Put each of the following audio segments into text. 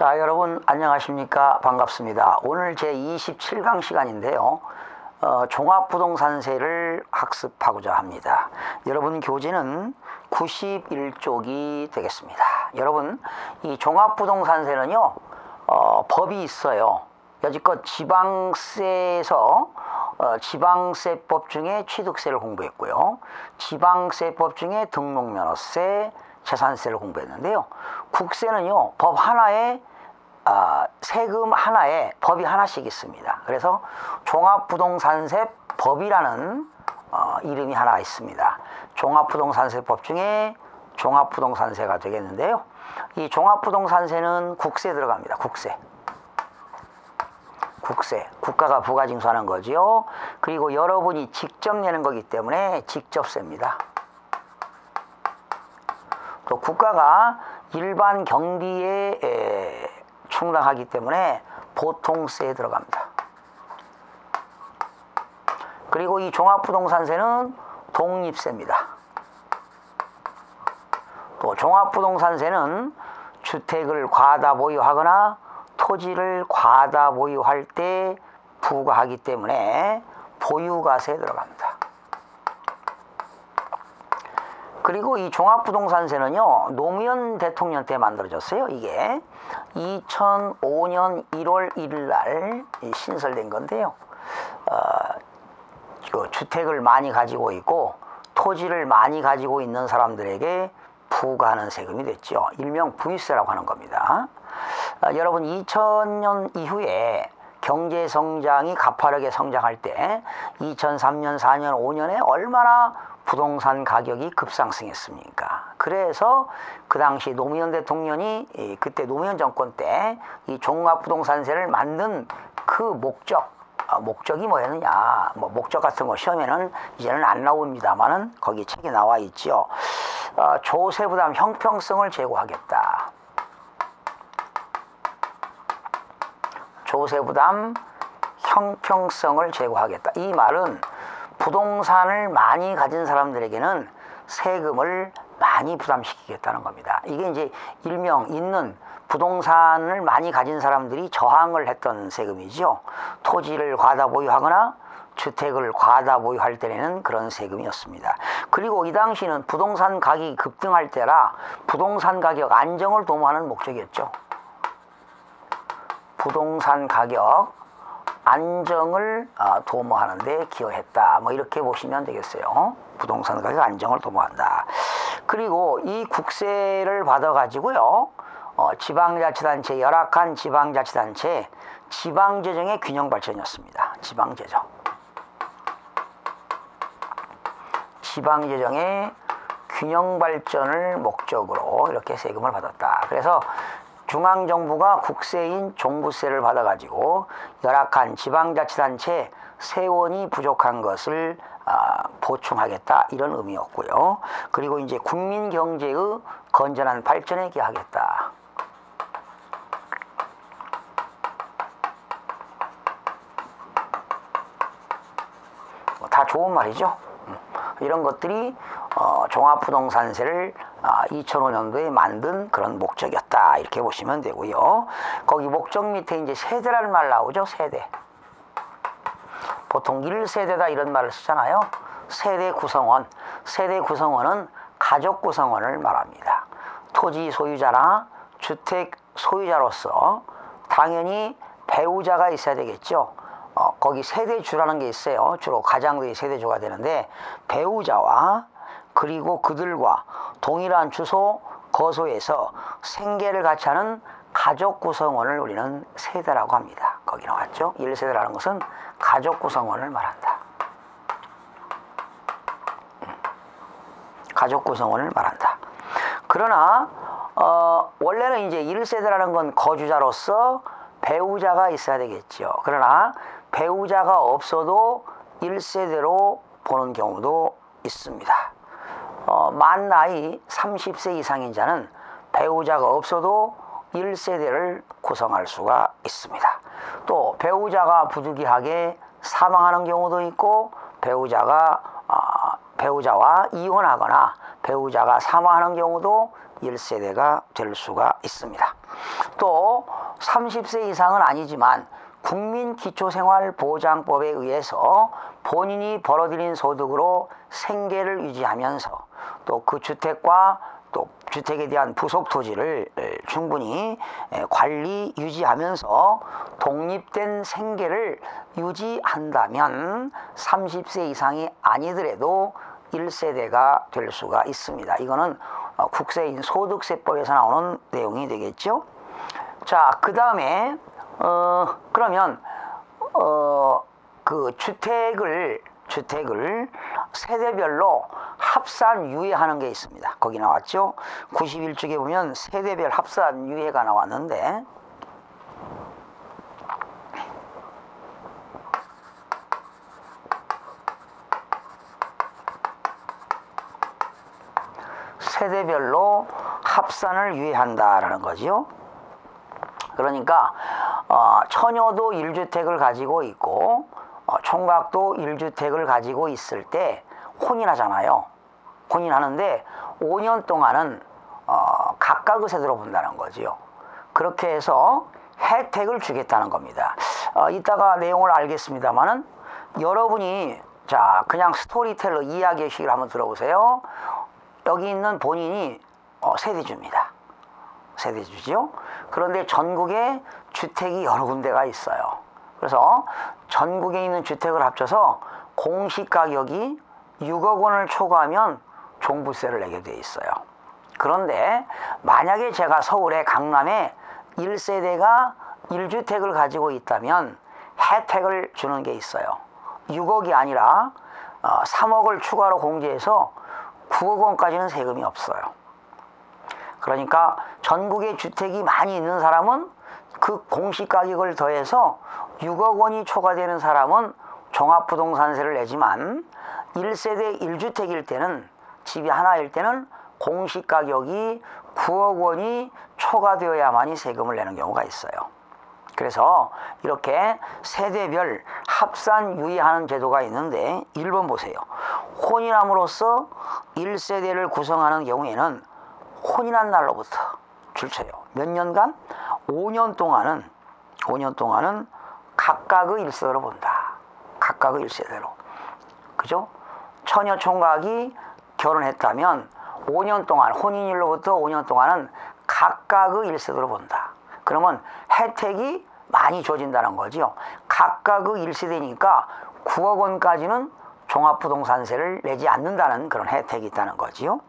자, 여러분 안녕하십니까? 반갑습니다. 오늘 제 27강 시간인데요. 어, 종합부동산세를 학습하고자 합니다. 여러분 교재는 91쪽이 되겠습니다. 여러분 이 종합부동산세는요. 어, 법이 있어요. 여지껏 지방세에서 어, 지방세법 중에 취득세를 공부했고요. 지방세법 중에 등록면허세, 재산세를 공부했는데요. 국세는요, 법 하나에 아, 세금 하나에 법이 하나씩 있습니다. 그래서 종합부동산세 법이라는 어, 이름이 하나 있습니다. 종합부동산세법 중에 종합부동산세가 되겠는데요. 이 종합부동산세는 국세 들어갑니다. 국세. 국세. 국가가 부가 징수하는 거지요. 그리고 여러분이 직접 내는 거기 때문에 직접세입니다. 또 국가가 일반 경비에 에, 충당하기 때문에 보통세에 들어갑니다. 그리고 이 종합부동산세는 독립세입니다. 또 종합부동산세는 주택을 과다 보유하거나 토지를 과다 보유할 때 부과하기 때문에 보유가세에 들어갑니다. 그리고 이 종합부동산세는요 노무현 대통령 때 만들어졌어요 이게. 2005년 1월 1일 날 신설된 건데요. 어, 그 주택을 많이 가지고 있고 토지를 많이 가지고 있는 사람들에게 부과하는 세금이 됐죠. 일명 부유세라고 하는 겁니다. 어, 여러분 2000년 이후에 경제 성장이 가파르게 성장할 때 2003년, 4년, 5년에 얼마나 부동산 가격이 급상승했습니까? 그래서 그 당시 노무현 대통령이 그때 노무현 정권 때 이 종합부동산세를 만든 그 목적 아, 목적이 뭐였느냐? 뭐 목적 같은 거 시험에는 이제는 안 나옵니다만은 거기 책에 나와 있죠. 어, 조세 부담 형평성을 제고하겠다. 조세 부담 형평성을 제고하겠다. 이 말은 부동산을 많이 가진 사람들에게는 세금을 많이 부담시키겠다는 겁니다. 이게 이제 일명 있는 부동산을 많이 가진 사람들이 저항을 했던 세금이죠. 토지를 과다 보유하거나 주택을 과다 보유할 때에는 그런 세금이었습니다. 그리고 이 당시는 부동산 가격이 급등할 때라 부동산 가격 안정을 도모하는 목적이었죠. 부동산 가격 안정을 어, 도모하는 데 기여했다. 뭐 이렇게 보시면 되겠어요. 부동산 가격 안정을 도모한다. 그리고 이 국세를 받아 가지고요. 어, 지방자치단체 열악한 지방자치단체 지방재정의 균형 발전이었습니다. 지방재정. 지방재정의 균형 발전을 목적으로 이렇게 세금을 받았다. 그래서 중앙정부가 국세인 종부세를 받아가지고 열악한 지방자치단체 세원이 부족한 것을 아, 보충하겠다 이런 의미였고요. 그리고 이제 국민 경제의 건전한 발전에 기하겠다. 뭐다 좋은 말이죠. 음, 이런 것들이 어, 종합부동산세를 아, 2005년도에 만든 그런 목적이었다 이렇게 보시면 되고요. 거기 목적 밑에 이제 세대라는 말 나오죠. 세대. 보통 1세대다 이런 말을 쓰잖아요. 세대 구성원. 세대 구성원은 가족 구성원을 말합니다. 토지 소유자나 주택 소유자로서 당연히 배우자가 있어야 되겠죠. 어, 거기 세대주라는 게 있어요. 주로 가장들이 세대주가 되는데 배우자와 그리고 그들과 동일한 주소 거소에서 생계를 같이 하는 가족 구성원을 우리는 세대라고 합니다. 거기 나왔죠. 1세대라는 것은 가족 구성원을 말한다. 음. 가족 구성원을 말한다. 그러나 어, 원래는 이제 1세대라는 건 거주자로서 배우자가 있어야 되겠죠. 그러나 배우자가 없어도 1세대로 보는 경우도 있습니다. 어, 만 나이 30세 이상인 자는 배우자가 없어도 1세대를 구성할 수가 있습니다. 또 배우자가 부득이하게 사망하는 경우도 있고 배우자가 어, 배우자와 이혼하거나 배우자가 사망하는 경우도 1세대가 될 수가 있습니다. 또 30세 이상은 아니지만 국민기초생활보장법에 의해서 본인이 벌어들인 소득으로 생계를 유지하면서 또 그 주택과 또 주택에 대한 부속 토지를 충분히 관리 유지하면서 독립된 생계를 유지한다면 30세 이상이 아니더라도 1세대가 될 수가 있습니다. 이거는 어, 국세인 소득세법에서 나오는 내용이 되겠죠. 자, 그 다음에 어, 그러면 어, 그 주택을 주택을 세대별로 합산 유예하는 게 있습니다. 거기 나왔죠. 91쪽에 보면 세대별 합산 유예가 나왔는데 세대별로 합산을 유예한다라는 거지요. 그러니까 어, 처녀도 1주택을 가지고 있고 어, 총각도 1주택을 가지고 있을 때 혼인하잖아요. 혼인하는데 5년 동안은 어, 각각의 세대로 본다는 거지요. 그렇게 해서 혜택을 주겠다는 겁니다. 어, 이따가 내용을 알겠습니다만은 여러분이 자 그냥 스토리텔러 이야기식을 한번 들어보세요. 여기 있는 본인이 어, 세대주입니다. 세대주죠. 그런데 전국에 주택이 여러 군데가 있어요. 그래서 전국에 있는 주택을 합쳐서 공시가격이 6억 원을 초과하면 종부세를 내게 돼 있어요. 그런데 만약에 제가 서울의 강남에 1세대가 1주택을 가지고 있다면 혜택을 주는 게 있어요. 6억이 아니라 3억을 어, 추가로 공제해서 9억 원까지는 세금이 없어요. 그러니까 전국에 주택이 많이 있는 사람은 그 공시가격을 더해서 6억 원이 초과되는 사람은 종합부동산세를 내지만 1세대 1주택일 때는 집이 하나일 때는 공시가격이 9억 원이 초과되어야만이 세금을 내는 경우가 있어요. 그래서 이렇게 세대별 합산 유의하는 제도가 있는데 1번 보세요. 혼인함으로써 1세대를 구성하는 경우에는 혼인한 날로부터 줄쳐요. 몇 년간? 5년 동안은 5년 동안은 각각의 일세대로 본다. 각각의 일세대로. 그죠? 처녀 총각이 결혼했다면 5년 동안 혼인일로부터 5년 동안은 각각의 일세대로 본다. 그러면 혜택이 많이 줘진다는 거죠. 각각의 일세대니까 9억 원까지는 종합부동산세를 내지 않는다는 그런 혜택이 있다는 거지요.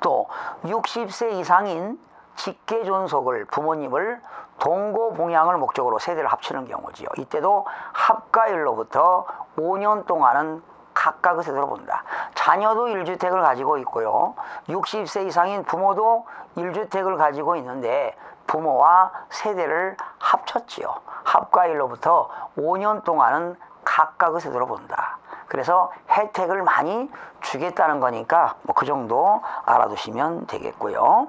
또 60세 이상인 직계 존속을 부모님을 동고 봉양을 목적으로 세대를 합치는 경우지요. 이때도 합가일로부터 5년 동안은 각각의 세대로 본다. 자녀도 1주택을 가지고 있고요. 60세 이상인 부모도 1주택을 가지고 있는데 부모와 세대를 합쳤지요. 합가일로부터 5년 동안은 각각의 세대로 본다. 그래서 혜택을 많이 주겠다는 거니까 뭐 그 정도 알아두시면 되겠고요.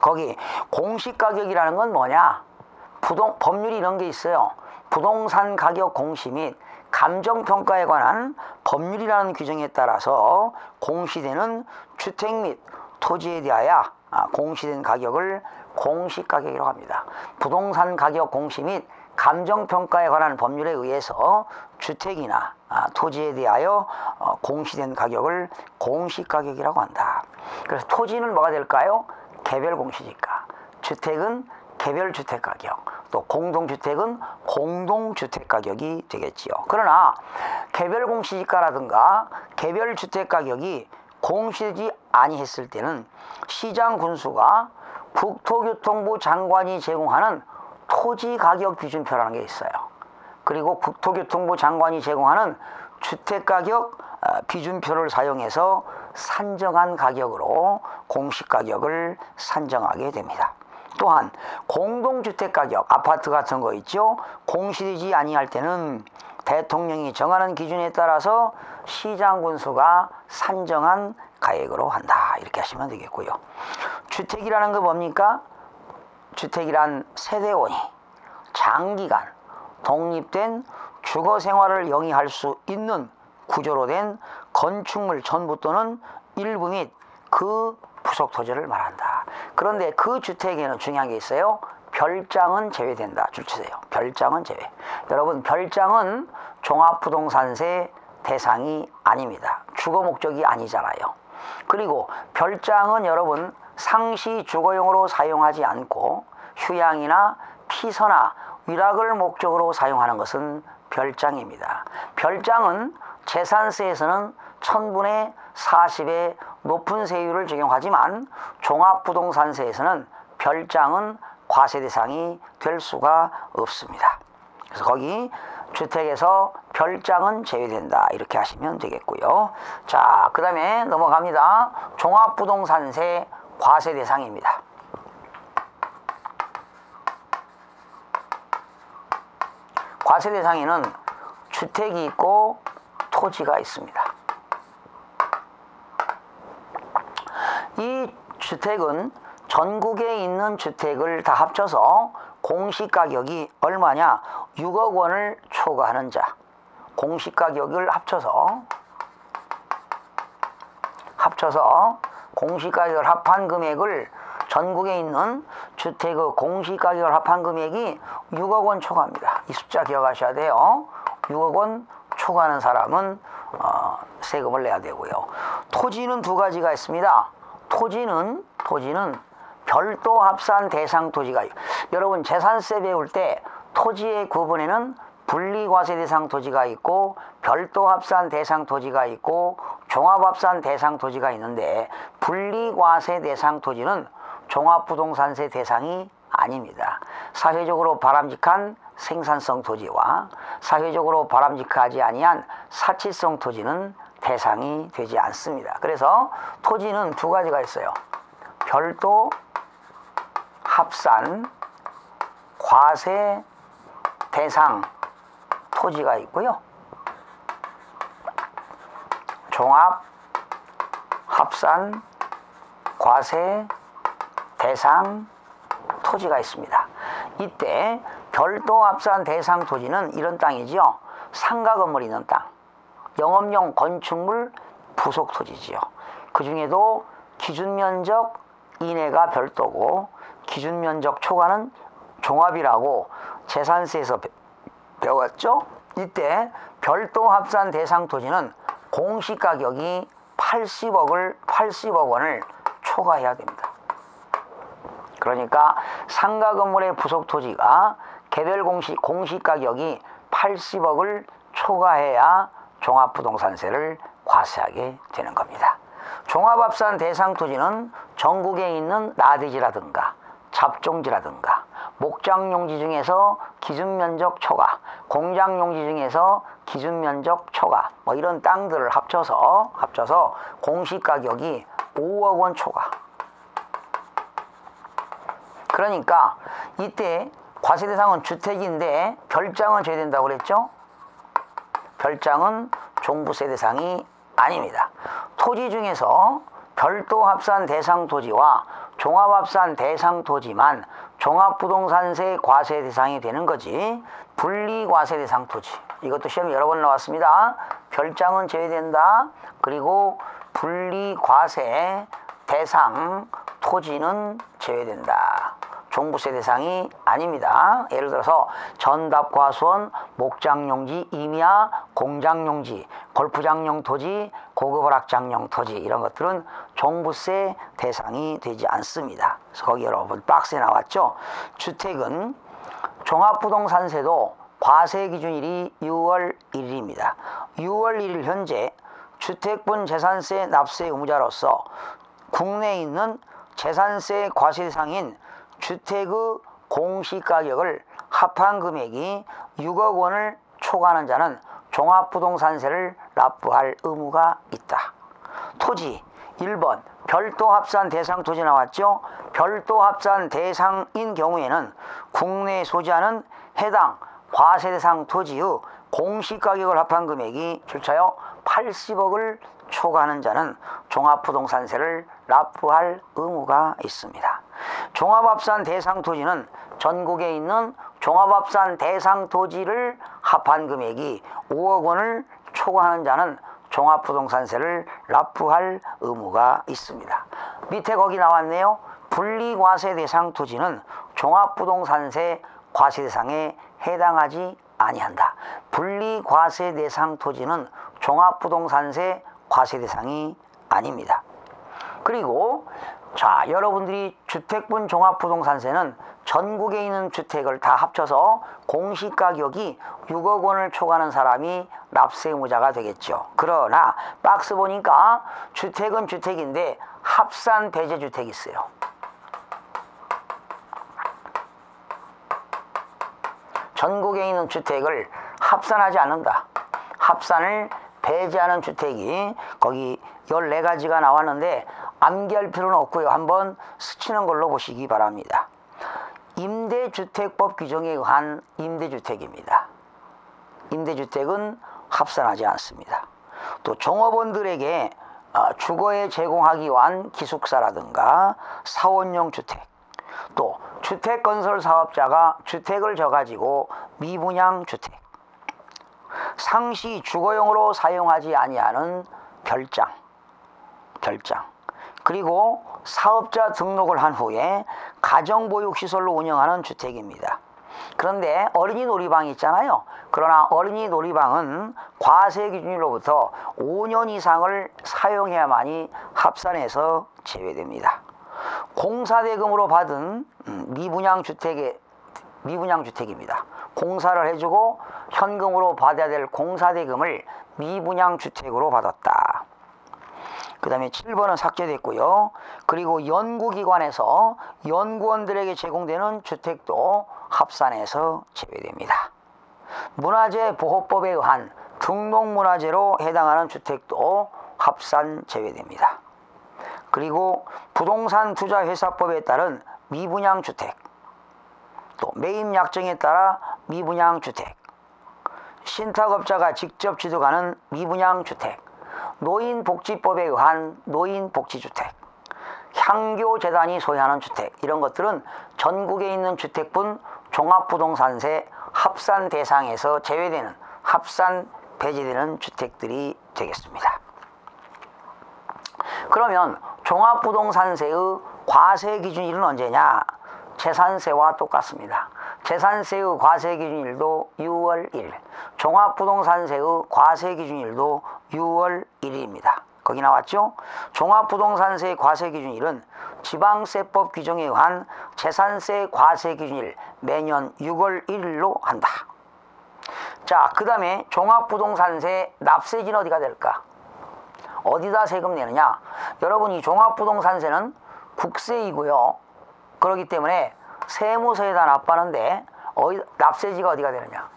거기 공시가격이라는 건 뭐냐? 부동 법률이 이런 게 있어요. 부동산 가격 공시 및 감정평가에 관한 법률이라는 규정에 따라서 공시되는 주택 및 토지에 대하여 아, 공시된 가격을 공시가격이라고 합니다. 부동산 가격 공시 및 감정평가에 관한 법률에 의해서 주택이나 아, 토지에 대하여 어, 공시된 가격을 공시가격이라고 한다. 그래서 토지는 뭐가 될까요? 개별 공시지가. 주택은 개별 주택 가격, 또 공동주택은 공동주택 가격이 되겠지요. 그러나 개별 공시지가라든가 개별 주택 가격이 공시지 아니했을 때는 시장 군수가 국토교통부 장관이 제공하는 토지 가격 기준표라는 게 있어요. 그리고 국토교통부 장관이 제공하는 주택가격 어, 기준표를 사용해서 산정한 가격으로 공시가격을 산정하게 됩니다. 또한 공동주택가격, 아파트 같은 거 있죠? 공시되지 아니할 때는 대통령이 정하는 기준에 따라서 시장군수가 산정한 가액으로 한다. 이렇게 하시면 되겠고요. 주택이라는 거 뭡니까? 주택이란 세대원이 장기간 독립된 주거 생활을 영위할 수 있는 구조로 된 건축물 전부 또는 일부 및 그 부속 토지를 말한다. 그런데 그 주택에는 중요한 게 있어요. 별장은 제외된다. 줄 치세요. 별장은 제외. 여러분 별장은 종합부동산세 대상이 아닙니다. 주거 목적이 아니잖아요. 그리고 별장은 여러분 상시 주거용으로 사용하지 않고 휴양이나 피서나 위락을 목적으로 사용하는 것은 별장입니다. 별장은 재산세에서는 천분의 40의 높은 세율을 적용하지만 종합부동산세에서는 별장은 과세 대상이 될 수가 없습니다. 그래서 거기 주택에서 별장은 제외된다 이렇게 하시면 되겠고요. 자, 그 다음에 넘어갑니다. 종합부동산세 과세 대상입니다. 과세 대상에는 주택이 있고 토지가 있습니다. 이 주택은 전국에 있는 주택을 다 합쳐서 공시가격이 얼마냐? 6억 원을 초과하는 자. 공시가격을 합쳐서 합쳐서 공시가격을 합한 금액을 전국에 있는 주택의 공시가격을 합한 금액이 6억 원 초과합니다. 이 숫자 기억하셔야 돼요. 6억 원 초과하는 사람은 어, 세금을 내야 되고요. 토지는 두 가지가 있습니다. 토지는 토지는 별도 합산 대상 토지가 여러분 재산세 배울 때 토지의 구분에는 분리과세 대상 토지가 있고 별도 합산 대상 토지가 있고 종합합산 대상 토지가 있는데 분리과세 대상 토지는 종합부동산세 대상이 아닙니다. 사회적으로 바람직한 생산성 토지와 사회적으로 바람직하지 아니한 사치성 토지는 대상이 되지 않습니다. 그래서 토지는 두 가지가 있어요. 별도 합산 과세 대상 토지가 있고요. 종합 합산 과세 대상 토지가 있습니다. 이때 별도 합산 대상 토지는 이런 땅이지요. 상가 건물 있는 땅, 영업용 건축물 부속 토지지요. 그 중에도 기준 면적 이내가 별도고 기준 면적 초과는 종합이라고 재산세에서 배웠죠? 이때 별도 합산 대상 토지는 공시 가격이 80억을 80억 원을 초과해야 됩니다. 그러니까 상가 건물의 부속 토지가 개별 공시 공시 가격이 80억을 초과해야 종합부동산세를 과세하게 되는 겁니다. 종합합산 대상 토지는 전국에 있는 나대지라든가 잡종지라든가 목장 용지 중에서 기준 면적 초과, 공장 용지 중에서 기준 면적 초과 뭐 이런 땅들을 합쳐서 합쳐서 공시 가격이 5억 원 초과. 그러니까 이때 과세 대상은 주택인데 별장은 제외된다고 그랬죠? 별장은 종부세 대상이 아닙니다. 토지 중에서 별도 합산 대상 토지와 종합합산 대상 토지만 종합부동산세 과세 대상이 되는 거지 분리과세 대상 토지 이것도 시험 여러 번 나왔습니다. 별장은 제외된다. 그리고 분리과세 대상 토지는 제외된다. 종부세 대상이 아닙니다. 예를 들어서 전답 과수원, 목장용지, 임야, 공장용지, 골프장용 토지, 고급어락장용 토지 이런 것들은 종부세 대상이 되지 않습니다. 그래서 거기 여러분 박스에 나왔죠. 주택은 종합부동산세도 과세 기준일이 6월 1일입니다. 6월 1일 현재 주택분 재산세 납세 의무자로서 국내에 있는 재산세 과세 대상인 주택의 공시가격을 합한 금액이 6억 원을 초과하는 자는 종합부동산세를 납부할 의무가 있다. 토지 1번 별도 합산 대상 토지 나왔죠? 별도 합산 대상인 경우에는 국내에 소지하는 해당 과세 대상 토지의 공시가격을 합한 금액이 출처요 80억을 초과하는 자는 종합부동산세를 납부할 의무가 있습니다. 종합합산 대상 토지는 전국에 있는 종합합산 대상 토지를 합한 금액이 5억 원을 초과하는 자는 종합부동산세를 납부할 의무가 있습니다. 밑에 거기 나왔네요. 분리과세 대상 토지는 종합부동산세 과세 대상에 해당하지 아니한다. 분리과세 대상 토지는 종합부동산세 과세 대상이 아닙니다. 그리고 자 여러분들이 주택분 종합부동산세는 전국에 있는 주택을 다 합쳐서 공시가격이 6억 원을 초과하는 사람이 납세 의무자가 되겠죠. 그러나 박스 보니까 주택은 주택인데 합산 배제 주택이 있어요. 전국에 있는 주택을 합산하지 않는다. 합산을 배제하는 주택이 거기 14가지가 나왔는데 암기할 필요는 없고요. 한번 스치는 걸로 보시기 바랍니다. 임대주택법 규정에 의한 임대주택입니다. 임대주택은 합산하지 않습니다. 또 종업원들에게 어, 주거에 제공하기 위한 기숙사라든가 사원용 주택 또 주택건설 사업자가 주택을 져가지고 미분양 주택 상시 주거용으로 사용하지 아니하는 별장 별장 그리고 사업자 등록을 한 후에 가정보육시설로 운영하는 주택입니다. 그런데 어린이 놀이방이 있잖아요. 그러나 어린이 놀이방은 과세 기준으로부터 5년 이상을 사용해야만이 합산해서 제외됩니다. 공사대금으로 받은 음, 미분양 주택의 미분양 주택입니다. 공사를 해주고 현금으로 받아야 될 공사대금을 미분양 주택으로 받았다. 그 다음에 7번은 삭제됐고요. 그리고 연구기관에서 연구원들에게 제공되는 주택도 합산해서 제외됩니다. 문화재 보호법에 의한 등록문화재로 해당하는 주택도 합산 제외됩니다. 그리고 부동산 투자회사법에 따른 미분양 주택, 또 매입 약정에 따라 미분양 주택, 신탁업자가 직접 취득하는 미분양 주택, 노인복지법에 의한 노인복지주택, 향교재단이 소유하는 주택 이런 것들은 전국에 있는 주택분 종합부동산세 합산 대상에서 제외되는 합산 배제되는 주택들이 되겠습니다. 그러면 종합부동산세의 과세 기준일은 언제냐? 재산세와 똑같습니다. 재산세의 과세 기준일도 6월 1일, 종합부동산세의 과세 기준일도 6월 1일입니다. 거기 나왔죠? 종합부동산세 과세 기준일은 지방세법 규정에 의한 재산세 과세 기준일 매년 6월 1일로 한다. 자, 그 다음에 종합부동산세 납세지는 어디가 될까? 어디다 세금 내느냐? 여러분 이 종합부동산세는 국세이고요. 그렇기 때문에 세무서에다 납부하는데 어디, 납세지가 어디가 되느냐?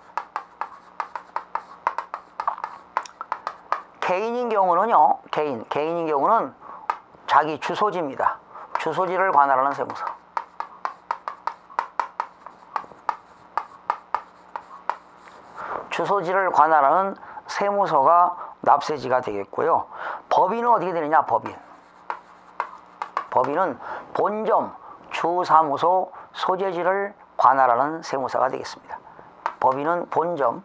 개인인 경우는요, 개인, 개인인 경우는 자기 주소지입니다. 주소지를 관할하는 세무서. 주소지를 관할하는 세무서가 납세지가 되겠고요. 법인은 어떻게 되느냐, 법인. 법인은 본점, 주사무소, 소재지를 관할하는 세무사가 되겠습니다. 법인은 본점,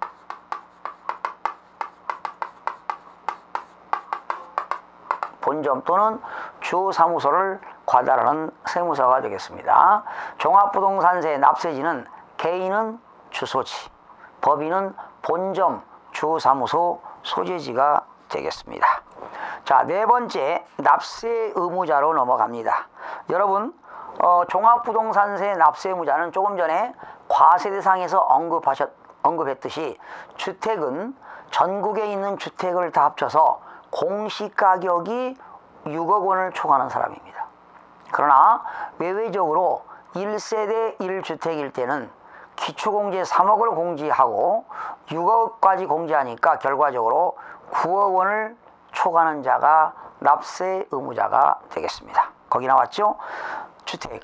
본점 또는 주사무소를 관할하는 세무사가 되겠습니다. 종합부동산세 납세지는 개인은 주소지, 법인은 본점, 주사무소, 소재지가 되겠습니다. 자, 네 번째 납세 의무자로 넘어갑니다. 여러분, 어, 종합부동산세 납세 의무자는 조금 전에 과세 대상에서 언급하셨, 언급했듯이 주택은 전국에 있는 주택을 다 합쳐서 공시가격이 6억 원을 초과하는 사람입니다. 그러나 외외적으로 1세대 1주택일 때는 기초공제 3억을 공제하고 6억까지 공제하니까 결과적으로 9억 원을 초과하는 자가 납세 의무자가 되겠습니다. 거기 나왔죠? 주택,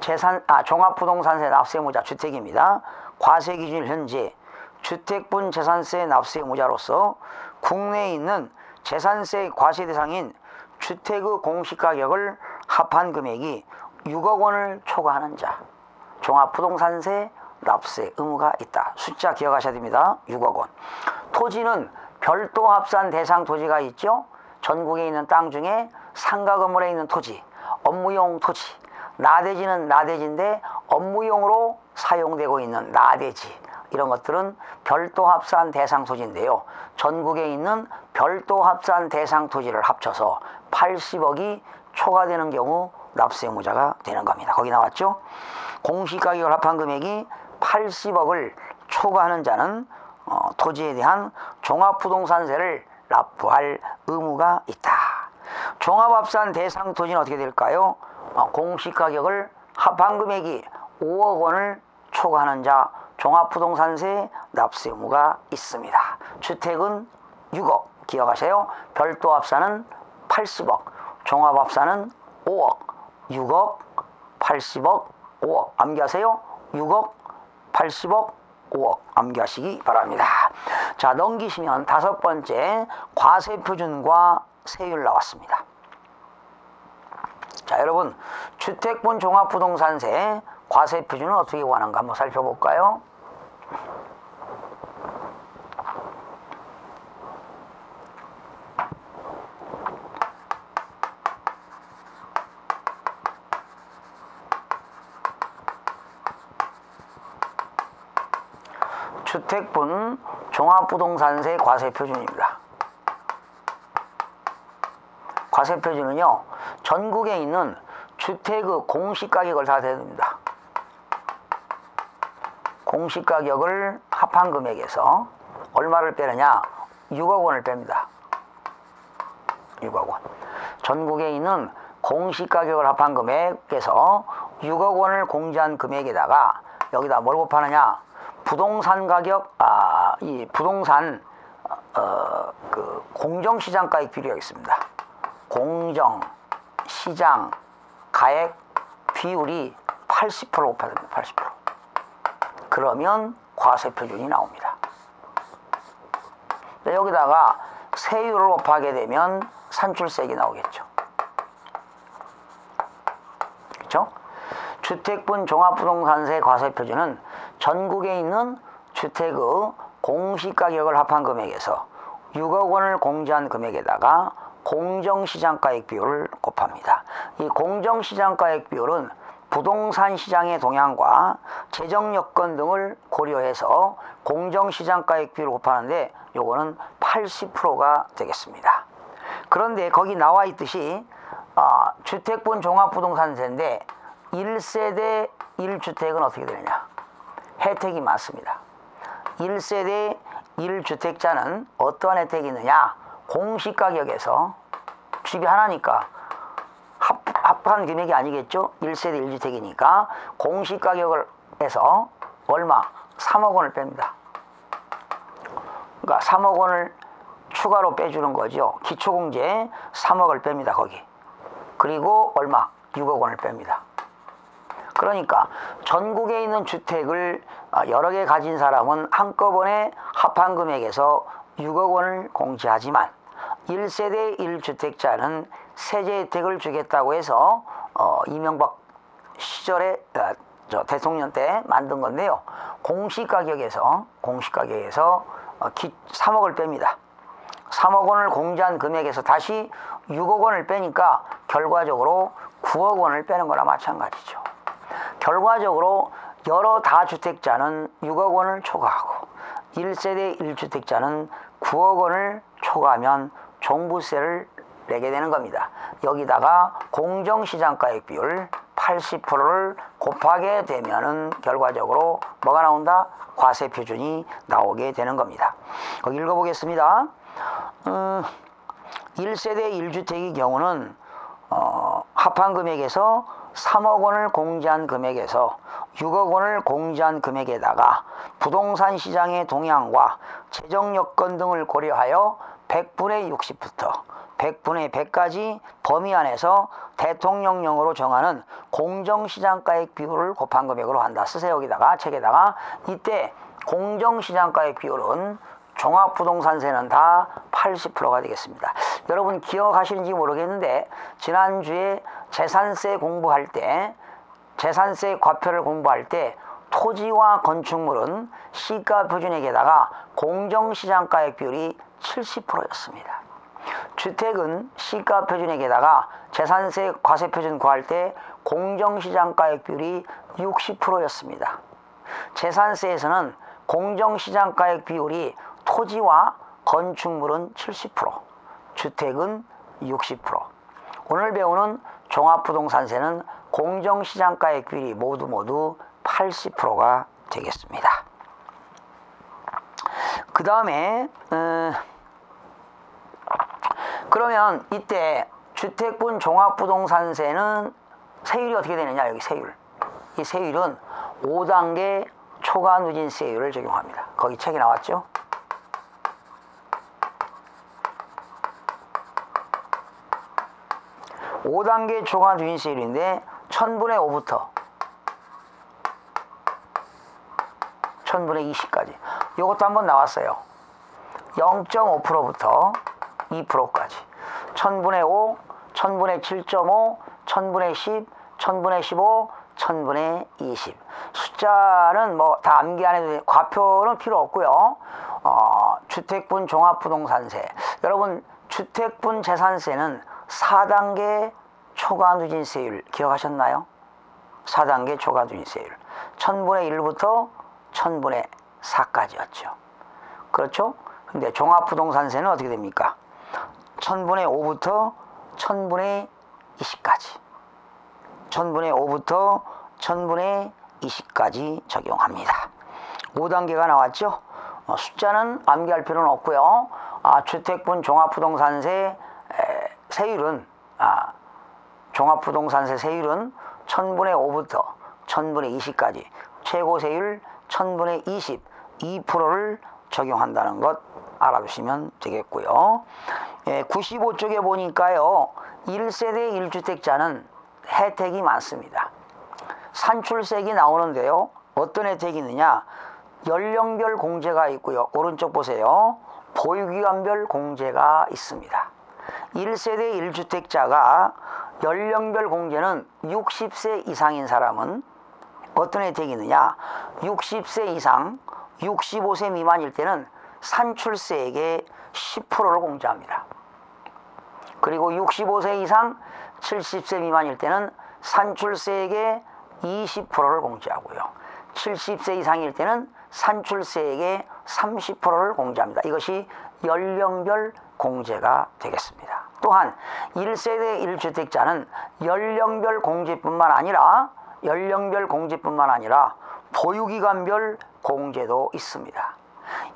재산, 아, 종합부동산세 납세 의무자 주택입니다. 과세 기준 현재 주택분 재산세 납세 의무자로서 국내에 있는 재산세 과세 대상인 주택의 공시가격을 합한 금액이 6억 원을 초과하는 자 종합부동산세 납세 의무가 있다. 숫자 기억하셔야 됩니다. 6억 원. 토지는 별도 합산 대상 토지가 있죠. 전국에 있는 땅 중에 상가 건물에 있는 토지, 업무용 토지, 나대지는 나대지인데 업무용으로 사용되고 있는 나대지 이런 것들은 별도 합산 대상 토지인데요. 전국에 있는 별도 합산 대상 토지를 합쳐서 80억이 초과되는 경우 납세 의무자가 되는 겁니다. 거기 나왔죠? 공시가격을 합한 금액이 80억을 초과하는 자는 어, 토지에 대한 종합부동산세를 납부할 의무가 있다. 종합합산 대상 토지는 어떻게 될까요? 어, 공시가격을 합한 금액이 5억 원을 초과하는 자 종합부동산세 납세 의무가 있습니다. 주택은 6억 기억하세요. 별도 합산은 80억, 종합합산은 5억, 6억, 80억, 5억 암기하세요. 6억, 80억, 5억 암기하시기 바랍니다. 자 넘기시면 다섯 번째 과세표준과 세율 나왔습니다. 자 여러분 주택분 종합부동산세 과세 표준은 어떻게 구하는가 한번 살펴볼까요? 주택분 종합부동산세 과세 표준입니다. 과세표준은요 전국에 있는 주택의 공시가격을 다 대줍니다. 공시가격을 합한 금액에서 얼마를 빼느냐 6억 원을 뺍니다. 6억 원. 전국에 있는 공시가격을 합한 금액에서 6억 원을 공제한 금액에다가 여기다 뭘 곱하느냐 부동산 가격, 아, 이 부동산, 어, 그 공정시장가액 비율이 있습니다. 공정 시장 가액 비율이 80% 곱해야 됩니다. 80%. 그러면 과세 표준이 나옵니다. 여기다가 세율을 곱하게 되면 산출세액이 나오겠죠. 그렇죠? 주택분 종합부동산세 과세표준은 전국에 있는 주택의 공시가격을 합한 금액에서 6억 원을 공제한 금액에다가 공정시장가액 비율을 곱합니다. 이 공정시장가액 비율은 부동산 시장의 동향과 재정 여건 등을 고려해서 공정시장가액 비율을 곱하는데 요거는 80%가 되겠습니다. 그런데 거기 나와 있듯이 어, 주택분 종합부동산세인데 1세대 1주택은 어떻게 되느냐? 혜택이 많습니다. 1세대 1주택자는 어떠한 혜택이 있느냐? 공시 가격에서 집이 하나니까 합, 합한 금액이 아니겠죠? 1세대 1주택이니까 공시 가격을 해서 얼마? 3억 원을 뺍니다. 그러니까 3억 원을 추가로 빼주는 거죠. 기초공제 3억을 뺍니다. 거기. 그리고 얼마? 6억 원을 뺍니다. 그러니까 전국에 있는 주택을 아, 여러 개 가진 사람은 한꺼번에 합한 금액에서 6억 원을 공제하지만 1세대 1주택자는 세제 혜택을 주겠다고 해서 어, 이명박 시절에 어, 저 대통령 때 만든 건데요. 공시가격에서 공시가격에서 어, 기, 3억을 뺍니다. 3억 원을 공제한 금액에서 다시 6억 원을 빼니까 결과적으로 9억 원을 빼는 거나 마찬가지죠. 결과적으로 여러 다주택자는 6억 원을 초과하고 1세대 1주택자는 9억 원을 초과하면 종부세를 내게 되는 겁니다. 여기다가 공정시장가액 비율 80%를 곱하게 되면은 결과적으로 뭐가 나온다? 과세 표준이 나오게 되는 겁니다. 거기 읽어보겠습니다. 음, 1세대 1주택의 경우는 어, 합한 금액에서 3억 원을 공제한 금액에서 6억 원을 공제한 금액에다가 부동산 시장의 동향과 재정 여건 등을 고려하여 100분의 60부터 100분의 100까지 범위 안에서 대통령령으로 정하는 공정시장가액 비율을 곱한 금액으로 한다. 쓰세요 여기다가 책에다가 이때 공정시장가액 비율은 종합부동산세는 다 80%가 되겠습니다. 여러분 기억하시는지 모르겠는데 지난주에 재산세 공부할 때 재산세 과표를 공부할 때 토지와 건축물은 시가 표준액에다가 공정시장가액 비율이 70%였습니다. 주택은 시가 표준액에다가 재산세 과세 표준 구할 때 공정시장가액 비율이 60%였습니다. 재산세에서는 공정시장가액 비율이 토지와 건축물은 70%, 주택은 60%. 오늘 배우는 종합부동산세는 공정시장가액 비율이 모두 모두 80%가 되겠습니다. 그 다음에 어, 그러면 이때 주택분 종합부동산세는 세율이 어떻게 되느냐 여기 세율 이 세율은 5단계 초과 누진세율을 적용합니다. 거기 책이 나왔죠? (5단계) 초과 누진세율인데 천분의 5부터 천분의 20까지. 이것도 한번 나왔어요. 0.5%부터 2%까지. 천분의 5, 천분의 7.5, 천분의 10, 천분의 15, 천분의 20 숫자는 뭐 다 암기 안 해도 돼. 과표는 필요 없고요. 어, 주택분 종합부동산세. 여러분 주택분 재산세는 4단계 초과 누진세율 기억하셨나요? 4단계 초과 누진세율. 천분의 1부터 천분의 4까지였죠 그렇죠? 근데 종합부동산세는 어떻게 됩니까? 천분의 5부터 천분의 20까지 천분의 5부터 천분의 20까지 적용합니다. 5단계가 나왔죠? 어, 숫자는 암기할 필요는 없고요. 아, 주택분 종합부동산세 에, 세율은 아, 종합부동산세 세율은 천분의 5부터 천분의 20까지 최고 세율 천분의 20, 2%를 적용한다는 것 알아두시면 되겠고요. 예, 95쪽에 보니까요. 1세대 1주택자는 혜택이 많습니다. 산출세액이 나오는데요. 어떤 혜택이 있느냐? 연령별 공제가 있고요. 오른쪽 보세요. 보유기간별 공제가 있습니다. 1세대 1주택자가 연령별 공제는 60세 이상인 사람은 어떤 혜택이 있느냐? 60세 이상, 65세 미만일 때는 산출세액의 10%를 공제합니다. 그리고 65세 이상 70세 미만일 때는 산출세액의 20%를 공제하고요. 70세 이상일 때는 산출세액의 30%를 공제합니다. 이것이 연령별 공제가 되겠습니다. 또한 1세대 1주택자는 연령별 공제뿐만 아니라 연령별 공제뿐만 아니라 보유기간별 공제도 있습니다.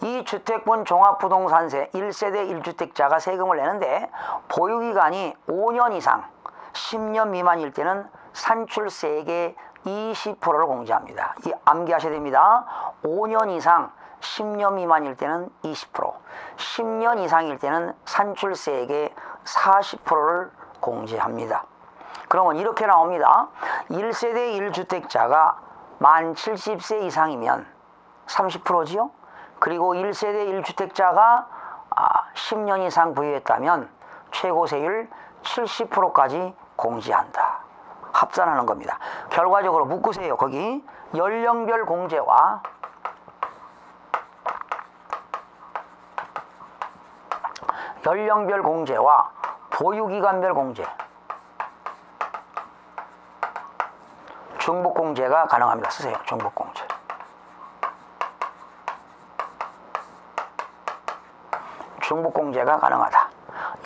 이 주택분 종합부동산세 1세대 1주택자가 세금을 내는데 보유기간이 5년 이상 10년 미만일 때는 산출세액의 20%를 공제합니다. 이 암기하셔야 됩니다. 5년 이상 10년 미만일 때는 20%, 10년 이상일 때는 산출세액의 40%를 공제합니다. 그러면 이렇게 나옵니다. 1세대 1주택자가 만 70세 이상이면 30%지요? 그리고 1세대 1주택자가 10년 아, 이상 부유했다면 최고세율 70%까지 공제한다. 합산하는 겁니다. 결과적으로 묶으세요. 거기 연령별 공제와 연령별 공제와 보유기간별 공제 중복공제가 가능합니다. 쓰세요. 중복공제. 중복공제가 가능하다.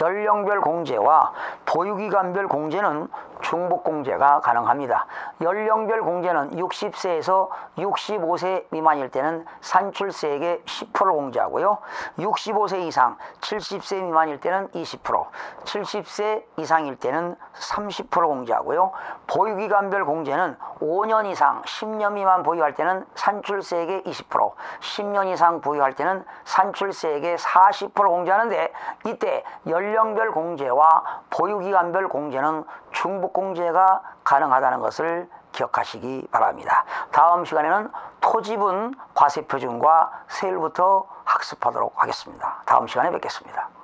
연령별 공제와 보유기간별 공제는 중복공제가 가능합니다. 연령별 공제는 60세에서 65세 미만일 때는 산출세액의 10%를 공제하고요. 65세 이상 70세 미만일 때는 20%, 70세 이상일 때는 30% 공제하고요. 보유기간별 공제는 5년 이상 10년 미만 보유할 때는 산출세액의 20%, 10년 이상 보유할 때는 산출세액의 40% 공제하는데 이때 연령별 공제와 보유기간별 공제는 중복공제가 가능하다는 것을 기억하시기 바랍니다. 다음 시간에는 토지분 과세 표준과 세율부터 학습하도록 하겠습니다. 다음 시간에 뵙겠습니다.